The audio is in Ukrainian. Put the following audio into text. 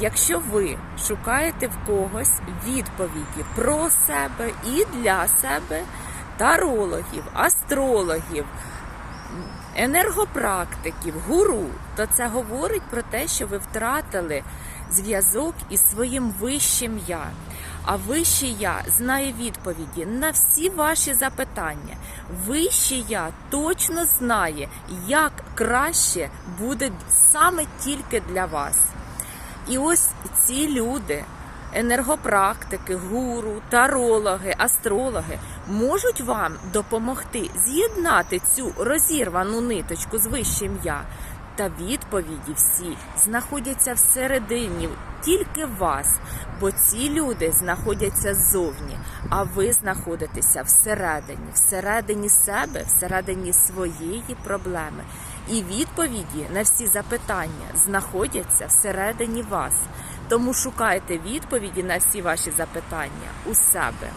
Якщо ви шукаєте в когось відповіді про себе і для себе, тарологів, астрологів, енергопрактиків, гуру, то це говорить про те, що ви втратили зв'язок із своїм вищим я. А вище я знає відповіді на всі ваші запитання. Вище я точно знає, як краще буде саме тільки для вас. І ось ці люди, енергопрактики, гуру, тарологи, астрологи, можуть вам допомогти з'єднати цю розірвану ниточку з вищим я. Та відповіді всі знаходяться всередині тільки вас, бо ці люди знаходяться ззовні, а ви знаходитеся всередині, всередині себе, всередині своєї проблеми. І відповіді на всі запитання знаходяться всередині вас. Тому шукайте відповіді на всі ваші запитання у себе.